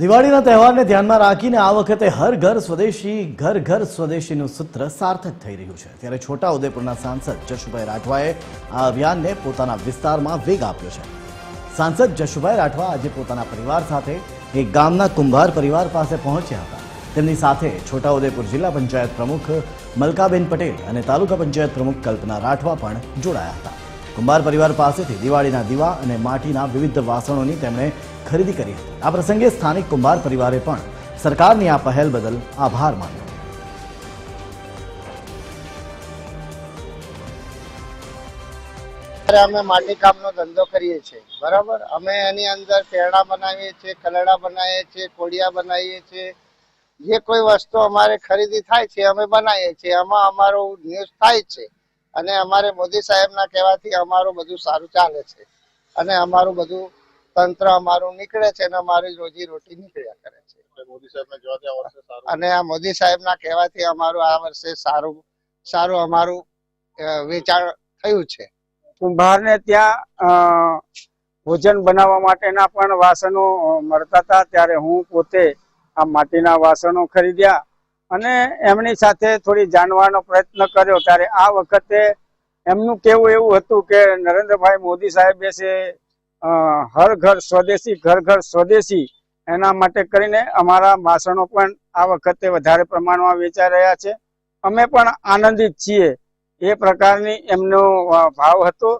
દિવાળીના તહેવારને ધ્યાનમાં રાખીને આ વખતે હર ઘર સ્વદેશી, ઘર ઘર સ્વદેશીનું સૂત્ર સાર્થક થઈ રહ્યું છે. ત્યારે છોટા ઉદેપુરના સાંસદ જશુભાઈ રાઠવાએ આ અભિયાનને પોતાના વિસ્તારમાં વેગ આપ્યો છે. સાંસદ જશુભાઈ રાઠવા આજે પોતાના પરિવાર સાથે એક ગામના કુંભાર પરિવાર પાસે પહોંચ્યા હતા. તેમની સાથે છોટાઉદેપુર જિલ્લા પંચાયત પ્રમુખ મલકાબેન પટેલ અને તાલુકા પંચાયત પ્રમુખ કલ્પના રાઠવા પણ જોડાયા હતા. કુંભાર પરિવાર પાસેથી દિવાળીના દીવા અને માટીના વિવિધ વાસણોની તેમણે ખરીદી કરી હતી. આ પ્રસંગે સ્થાનિક કુંભાર પરિવારે પણ સરકારની આ પહેલ બદલ આભાર માન્યો. અમે માટી કામનો ધંધો કરીએ છીએ. બરાબર? અમે એની અંદર પેરડા બનાવીએ છીએ, કલડા બનાવીએ છીએ, કોડિયા બનાવીએ છીએ. જે કોઈ વસ્તુ અમારે ખરીદી થાય છે, અમે બનાવીએ છીએ. એમાં અમારું ન્યૂઝ થાય છે. અને અમારે મોદી સાહેબના કહેવાથી અમારું બધું સારું ચાલે છે. અને અમારું બધું તંત્ર અમારું નીકળે છે અને અમારી રોજી રોટી નીકળ્યા કરે છે. અને આ મોદી સાહેબના કહેવાથી અમારું આ વર્ષે સારું સારું અમારું વેચાણ થયું છે. કુંભારને ત્યાં અ, ભોજન બનાવવા માટેના પણ વાસણો મળતા હતા. ત્યારે હું પોતે આ માટીના વાસણો ખરીદ્યા. અને એમની સાથે થોડી જાણવાનો પ્રયત્ન કર્યો ત્યારે આ વખતે એમનું કેવું એવું હતું કે નરેન્દ્રભાઈ મોદી સાહેબે છે હર ઘર સ્વદેશી, ઘર ઘર સ્વદેશી, એના માટે કરીને અમારા માસણો પણ આ વખતે વધારે પ્રમાણમાં વેચાઈ રહ્યા છે. અમે પણ આનંદિત છીએ. એ પ્રકારની એમનો ભાવ હતો.